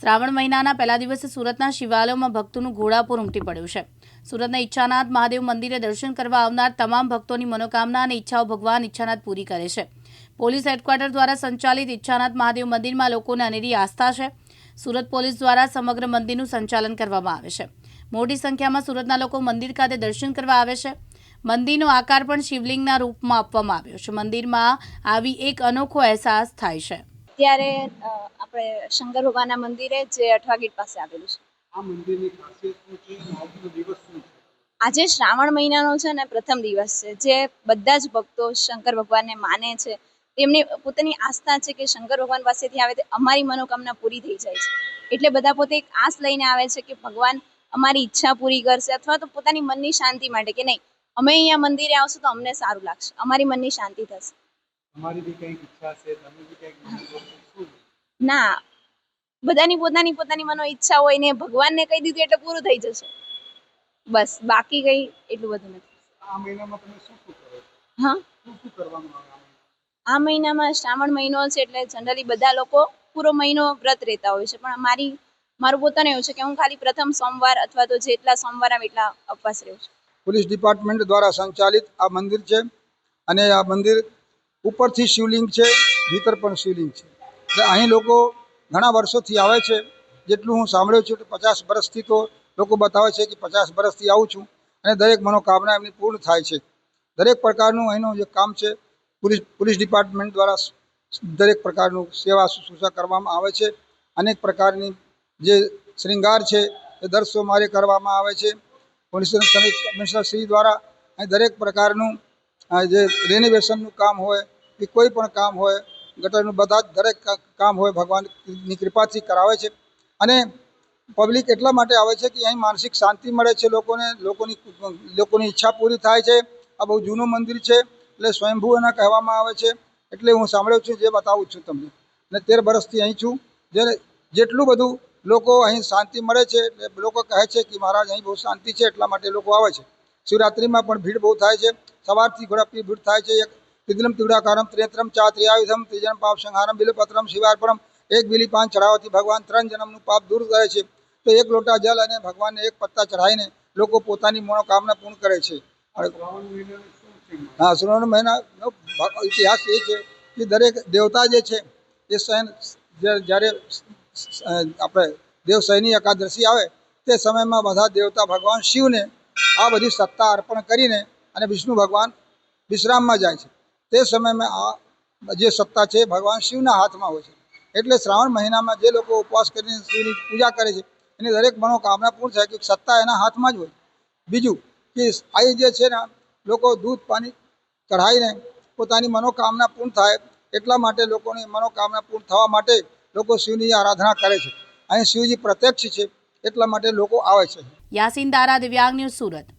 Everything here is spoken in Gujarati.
શ્રાવણ મહિનાના પહેલા દિવસે સુરતના શિવાલયોમાં ભક્તોનું ઘોડાપુર ઉમટી પડ્યું છે. સુરતના ઈચ્છાનાથ મહાદેવ મંદિરે દર્શન કરવા આવનાર તમામ ભક્તોની મનોકામના અને ઈચ્છાઓ ભગવાન ઈચ્છાનાથ પૂરી કરે છે. પોલીસ હેડક્વાર્ટર દ્વારા સંચાલિત ઈચ્છાનાથ મહાદેવ મંદિરમાં લોકોને અનેરી આસ્થા છે. સુરત પોલીસ દ્વારા સમગ્ર મંદિરનું સંચાલન કરવામાં આવે છે. મોટી સંખ્યામાં સુરતના લોકો મંદિર ખાતે દર્શન કરવા આવે છે. મંદિરનો આકાર પણ શિવલિંગના રૂપમાં આપવામાં આવ્યો છે. મંદિરમાં આવી એક અનોખો અહેસાસ થાય છે. અત્યારે અ, આપણે શંકર ભગવાનના મંદિરે જે અઠવા ગેટ પાસે આવેલું છે. આ મંદિરની ખાસિયત શું છે? આજનો દિવસ શું છે? આજે શ્રાવણ મહિનાનો છે ને પ્રથમ દિવસ છે. જે બધા જ ભક્તો શંકર ભગવાનને માને છે. તેમની પોતાની આસ્થા છે કે શંકર ભગવાન પાસેથી આવે તે અમારી મનોકામના પૂરી થઈ જાય છે. એટલે બધા પોતે એક આસ લઈને આવે છે કે ભગવાન અમારી ઈચ્છા પૂરી કરશે અથવા તો પોતાની મનની શાંતિ માટે કે નહીં અમે અહીંયા મંદિરે આવશું તો અમને સારું લાગશે. અમારી મનની શાંતિ થશે. અમારી બી કંઈક ઈચ્છા છે તમે બી કંઈક ના બધાની પોતાની પોતાની મનો ઈચ્છા હોય ને ભગવાનને કહી દીધું એટલે પૂરું થઈ જશે. બસ બાકી કઈ એટલું બધું નથી. આ મહિનામાં હા? આ? શ્રાવણ મહિનો છે એટલે જનરલી બધા લોકો પૂરો મહિનો વ્રત રહેતા હોય છે. પણ મારી મારું પોતાનું એવું છે કે હું ખાલી પ્રથમ સોમવાર અથવા તો જેટલા સોમવાર આવે એટલા ઉપવાસ રહું છું. પોલીસ ડિપાર્ટમેન્ટ દ્વારા સંચાલિત આ મંદિર છે અને આ મંદિર ઉપરથી શિવલિંગ છે ભીતર પણ શિવલિંગ છે. અહીં લોકો ઘણા વર્ષોથી આવે છે. જેટલું હું સાંભળ્યું છું પચાસ વર્ષથી તો લોકો બતાવે છે કે પચાસ વર્ષથી આવું છું અને દરેક મનોકામના એમની પૂર્ણ થાય છે. દરેક પ્રકારનું અહીંનું જે કામ છે, પોલીસ પોલીસ ડિપાર્ટમેન્ટ દ્વારા દરેક પ્રકારનું સેવા શુશ્રૂષા કરવામાં આવે છે. અનેક પ્રકારની જે શ્રૃંગાર છે એ દર સોમવારે કરવામાં આવે છે. પોલીસ કમિશનર શ્રી દ્વારા અહીં દરેક પ્રકારનું જે રેનોવેશનનું કામ હોય કે કોઈ પણ કામ હોય ગટરનું બધા જ દરેક કામ હોય ભગવાનની કૃપાથી કરાવે છે. અને પબ્લિક એટલા માટે આવે છે કે અહીં માનસિક શાંતિ મળે છે લોકોને, લોકોની લોકોની ઈચ્છા પૂરી થાય છે. આ બહુ જૂનું મંદિર છે, એટલે સ્વયંભૂ એના કહેવામાં આવે છે. એટલે હું સાંભળ્યું છું, જે બતાવું છું તમને. અને તેર વર્ષથી અહીં છું. જે જેટલું બધું લોકો અહીં શાંતિ મળે છે, એટલે લોકો કહે છે કે મહારાજ અહીં બહુ શાંતિ છે, એટલા માટે લોકો આવે છે. શિવરાત્રિમાં પણ ભીડ બહુ થાય છે. સવારથી ઘોડાપી ભીડ થાય છે, એક તિદલમ તિગડાકારમ ત્રેત્રમ ચા ત્રિયાયુધમ ત્રિજન પાપ સંહારમ બિલપત્રમ શિવાર્પણમ એક બિલી પાંચ ચઢાવવાથી ભગવાન ત્રણ જન્મનું પાપ દૂર કરે છે. તો એક લોટા જલ અને ભગવાનને એક પત્તા ચઢાવીને લોકો પોતાની મનોકામના પૂર્ણ કરે છે. હા, શ્રવણ મહિનાનો ઇતિહાસ એ છે કે દરેક દેવતા જે છે, એ સૈન જ્યારે આપણે દેવ સૈની એકાદશી આવે, તે સમયમાં બધા દેવતા ભગવાન શિવને આ બધી સત્તા અર્પણ કરીને અને વિષ્ણુ ભગવાન વિશ્રામમાં જાય છે. તે સમયમાં આ જે સત્તા છે ભગવાન શિવના હાથમાં હોય છે. એટલે શ્રાવણ મહિનામાં જે લોકો ઉપવાસ કરીને શિવની પૂજા કરે છે, એની દરેક મનોકામના પૂર્ણ થાય કે સત્તા એના હાથમાં જ હોય. બીજું કે આ જે છે ને, લોકો દૂધ પાણી ચઢાવીને પોતાની મનોકામના પૂર્ણ થાય એટલા માટે લોકોની મનોકામના પૂર્ણ થવા માટે લોકો શિવની આરાધના કરે છે. અહીં શિવજી પ્રત્યક્ષ છે એટલા માટે લોકો આવે છે. યાસીન દારા દિવ્યાંગ ન્યૂઝ સુરત.